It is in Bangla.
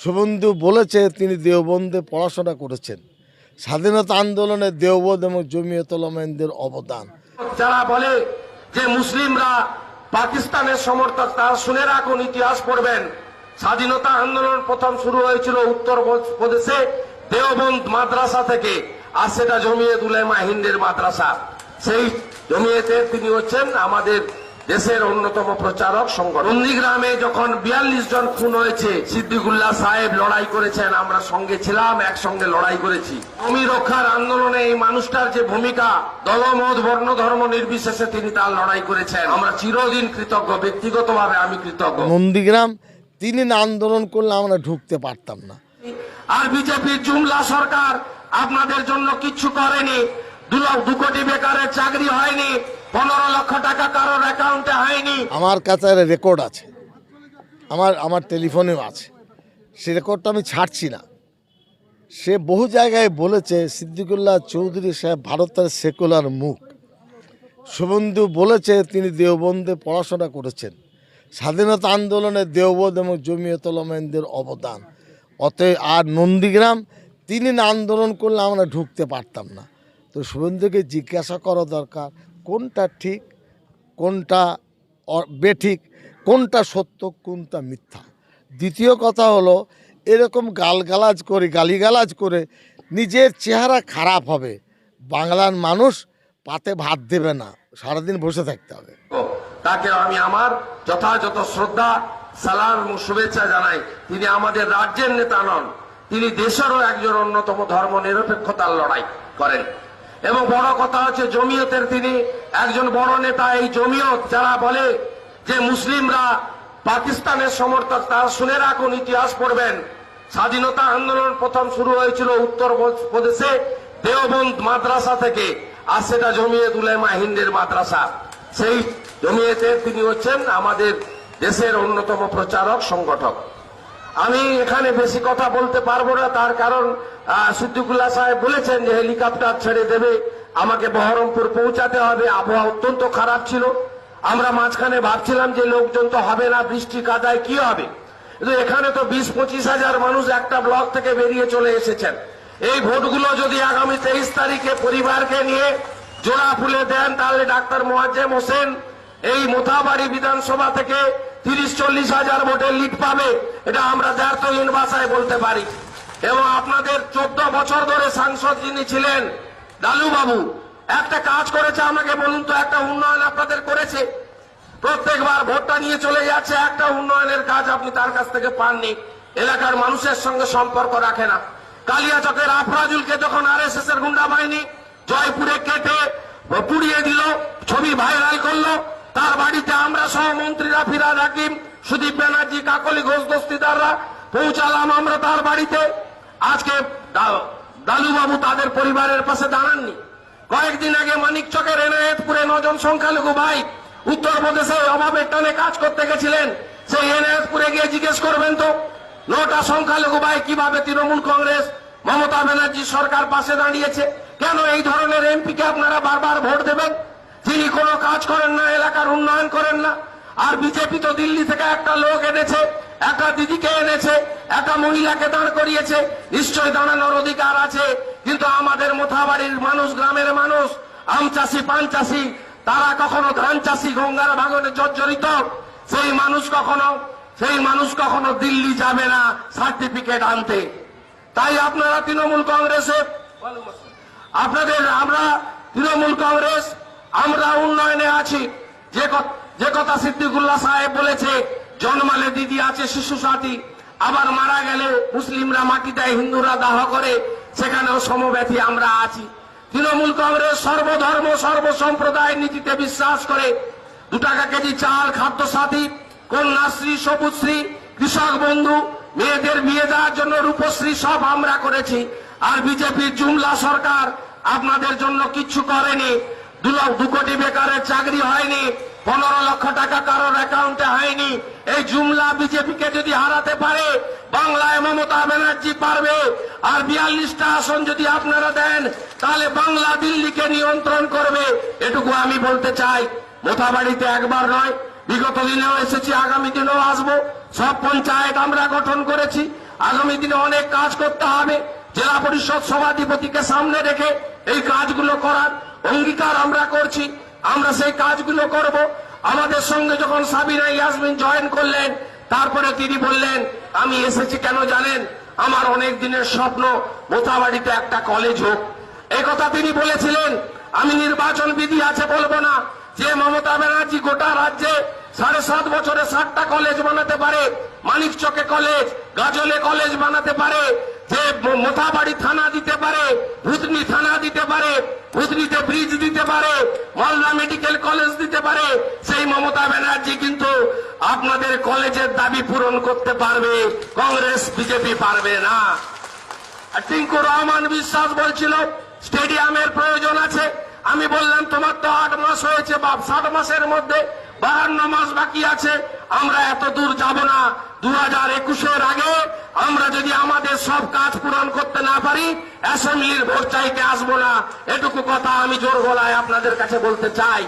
শুভেন্দু বলেছে, তিনি দেওবন্দে পড়াশোনা করেছেন। স্বাধীনতা আন্দোলনে দেওবন্দ এবং জমিয়ত উলামাদের অবদান। যারা বলে যে মুসলিমরা পাকিস্তানের সমর্থক, তারা শুনে রাখুন, ইতিহাস পড়বেন। স্বাধীনতা আন্দোলন প্রথম শুরু হয়েছিল উত্তর প্রদেশে দেওবন্দ মাদ্রাসা থেকে, আর সেটা জমিয়ত উলেমা হিন্দের মাদ্রাসা। সেই জমিয়েতে তিনি হচ্ছেন আমাদের দেশের অন্যতম প্রচারক সংগঠন। নন্দীগ্রামে যখন বিয়াল্লিশ জন খুন হয়েছে সিদ্দিকুল্লাহ সাহেব লড়াই করেছেন আমরা সঙ্গে ছিলাম একসঙ্গে লড়াই করেছি। জমি রক্ষার আন্দোলনে এই মানুষটার যে ভূমিকা দলমত বর্ণ ধর্ম নির্বিশেষে তিনি তার লড়াই করেছেন। আমরা চিরদিন কৃতজ্ঞ ব্যক্তিগতভাবে আমি কৃতজ্ঞ। নন্দীগ্রাম তিনি না আন্দোলন করলে আমরা ঢুকতে পারতাম না। আর বিজেপির জুমলা সরকার আপনাদের জন্য কিচ্ছু করেনি। দু কোটি বেকারের চাকরি হয়নি। পনেরো লক্ষ টাকা কারোর অ্যাকাউন্টে হয়নি। আমার কাছে রেকর্ড আছে। আমার আমার টেলিফোনেও আছে। সে রেকর্ডটা আমি ছাড়ছি না। সে বহু জায়গায় বলেছে, সিদ্দিকুল্লাহ চৌধুরী সাহেব ভারতের সেকুলার মুখ। শুভেন্দু বলেছে, তিনি দেওবন্দে পড়াশোনা করেছেন। স্বাধীনতা আন্দোলনে দেওবন্দ এবং জমিয়ত উলামাদের অবদান। অতএব আর নন্দীগ্রাম, তিনি না আন্দোলন করলে আমরা ঢুকতে পারতাম না। তো শুভেন্দুকে জিজ্ঞাসা করা দরকার কোনটা ঠিক, কোনটা বেঠিক, কোনটা সত্য, কোনটা মিথ্যা। দ্বিতীয় কথা হলো, এরকম গালগালাজ করে, গালিগালাজ করে নিজের চেহারা খারাপ হবে। বাংলার মানুষ পাতে ভাত দেবে না, সারাদিন বসে থাকতে হবে। তাকে আমি আমার যথাযথ শ্রদ্ধা, সালাম এবং শুভেচ্ছা জানাই। তিনি আমাদের রাজ্যের নেতা নন, তিনি দেশেরও একজন অন্যতম ধর্ম নিরপেক্ষতার লড়াই করেন। এবং বড় কথা হচ্ছে জমিয়তের তিনি একজন বড় নেতা। এই জমিয়ত যারা বলে যে মুসলিমরা পাকিস্তানের সমর্থক, তারা শুনে রাখুন, ইতিহাস পড়বেন। স্বাধীনতা আন্দোলন প্রথম শুরু হয়েছিল উত্তর প্রদেশে দেওবন্দ মাদ্রাসা থেকে, আর সেটা জমিয়ত উলেমা হিন্দের মাদ্রাসা। সেই জমিয়েতে তিনি হচ্ছেন আমাদের দেশের অন্যতম প্রচারক, সংগঠক। আমি এখানে বেশি কথা বলতে পারব না, তার কারণ সিদ্দিকুল্লাহ সাহেব বলেছেন যে হেলিকপ্টার ছেড়ে দেবে, আমাকে বহরমপুর পৌঁছাতে হবে, আবহাওয়া অত্যন্ত খারাপ ছিল। আমরা মাঝখানে ভাবছিলাম যে লোকজন তো হবে না, বৃষ্টি কাদায় কি হবে? কিন্তু এখানে তো বিশ পঁচিশ হাজার মানুষ একটা ব্লক থেকে বেরিয়ে চলে এসেছেন। এই ভোটগুলো যদি আগামী তেইশ তারিখে পরিবারকে নিয়ে জোড়া ফুলে দেন, তাহলে ডাক্তার মোয়াজ্জেম হোসেন এই মোথাবাড়ি বিধানসভা থেকে তিরিশ চল্লিশ হাজার ভোটের লিড পাবে, এটা আমরা দ্বার্থহীন ভাষায় বলতে পারি। এবং আপনাদের চোদ্দ বছর ধরে সাংসদ যিনি ছিলেন ডালু বাবু একটা কাজ করেছে আমাকে বলুন তো, একটা উন্নয়ন আপনাদের করেছে? প্রত্যেকবার ভোটটা নিয়ে চলে যাচ্ছে, একটা উন্নয়নের কাজ আপনি তার কাছ থেকে পাননি। এলাকার মানুষের সঙ্গে সম্পর্ক রাখে না। কালিয়াচকের আফরাজুলকে যখন আর এস এস এর গুন্ডা বাহিনী জয়পুরে কেটে পুড়িয়ে দিল, ছবি ভাইরাল করল তার বাড়িতে আমরা সহ মন্ত্রীরা ফিরাদ হাকিম সুদীপ ব্যানার্জি, কাকলি ঘোষ, দস্তিদাররা পৌঁছালাম আমরা তার বাড়িতে। আজকে দালুবাবু তাদের পরিবারের পাশে দাঁড়াননি। কয়েকদিন আগে মানিক চকের এনায়েতপুরে নজন সংখ্যালঘু ভাই উত্তরপ্রদেশে অভাবের টানে কাজ করতে গেছিলেন। সেই এনায়েতপুরে গিয়ে জিজ্ঞেস করবেন তো, নটা সংখ্যালঘু ভাই কীভাবে তৃণমূল কংগ্রেস, মমতা ব্যানার্জি সরকার পাশে দাঁড়িয়েছে? কেন এই ধরনের এমপিকে আপনারা বারবার ভোট দেবেন? যিনি কোনো কাজ করেন না, এলাকার উন্নয়ন করেন না। আর বিজেপি তো দিল্লি থেকে একটা লোক এনেছে, একটা দিদিকে এনেছে, একটা মহিলাকে দাঁড় করিয়েছে। নিশ্চয় দাঁড়ানোর অধিকার আছে, কিন্তু আমাদের মোথাবাড়ির মানুষ, গ্রামের মানুষ, আম চাষি, পান চাষি, তারা কখনো ধান চাষি, গঙ্গার ভাঙনে জর্জরিত। সেই মানুষ কখনো, সেই মানুষ কখনো দিল্লি যাবে না সার্টিফিকেট আনতে। তাই আপনারা তৃণমূল কংগ্রেসে আপনাদের, আমরা তৃণমূল কংগ্রেস আমরা উন্নয়নে আছি। যে যে কথা সিদ্দিকুল্লাহ সাহেব বলেছে, জন্মালে দিদি আছে শিশু সাথী, আবার মারা গেলে মুসলিমরা মাটি দেয়, হিন্দুরা দাহ করে, সেখানেও সমব্যথী আমরা আছি। তৃণমূল কংগ্রেস সর্বধর্ম, সর্বসম্প্রদায় নীতিতে বিশ্বাস করে, দু টাকা কেজি চাল, খাদ্য সাথী, কন্যাশ্রী সবুজশ্রী কৃষক বন্ধু, মেয়েদের বিয়ে দেওয়ার জন্য রূপশ্রী সব আমরা করেছি। আর বিজেপির জুমলা সরকার আপনাদের জন্য কিচ্ছু করেনি। দু কোটি বেকারের চাকরি হয়নি, পনেরো লক্ষ টাকা কারোর অ্যাকাউন্টে হয়নি। এই জুমলা বিজেপিকে যদি হারাতে পারে, বাংলায় মমতা ব্যানার্জি পারবে। আর বিয়াল্লিশটা আসন যদি আপনারা দেন, তাহলে বাংলা দিল্লিকে নিয়ন্ত্রণ করবে। এটুকু আমি বলতে চাই। মোথাবাড়িতে একবার নয়, বিগত দিনেও এসেছি, আগামী দিনেও আসব। সব পঞ্চায়েত আমরা গঠন করেছি। আগামী দিনে অনেক কাজ করতে হবে। জেলা পরিষদ সভাধিপতিকে সামনে রেখে এই কাজগুলো করার অঙ্গীকার আমরা করছি, আমরা সেই কাজগুলো করব। আমাদের সঙ্গে যখন সাবিনা ইয়াসমিন জয়েন করলেন, তারপরে তিনি বললেন, আমি এসেছি কেন জানেন? আমার অনেক দিনের স্বপ্ন মোথাবাড়িতে একটা কলেজ হোক। এই কথা তিনি বলেছিলেন, আমি নির্বাচন বিধি আছে বলব না। যে মমতা ব্যানার্জি গোটা রাজ্যে সাড়ে সাত বছরে ষাটটা কলেজ বানাতে পারে মানিক চকে কলেজ গাজলে কলেজ বানাতে পারে, যে মোথাবাড়ি থানা দিতে পারে, ভুতনি থানা দিতে পারে ভূতনিতে ব্রিজ দিতে পারে, মালদা মেডিকেল কলেজ দিতে পারে, সেই মমতা ব্যানার্জি কিন্তু আপনাদের কলেজের দাবি পূরণ করতে পারবে, কংগ্রেস, বিজেপি পারবে না। টিঙ্কু রহমান বিশ্বাস বলছিল স্টেডিয়ামের প্রয়োজন আছে। আমি বললাম, তোমার তো আট মাস হয়েছে বা ষাট মাসের মধ্যে বাহান্ন মাস বাকি আছে, আমরা এত দূর যাব না। দু হাজার একুশের আগে আমরা যদি আমাদের সব কাজ পূরণ করতে না পারি, অ্যাসেম্বলির ভোট চাইতে আসব না। এটুকু কথা আমি জোর গলায় আপনাদের কাছে বলতে চাই।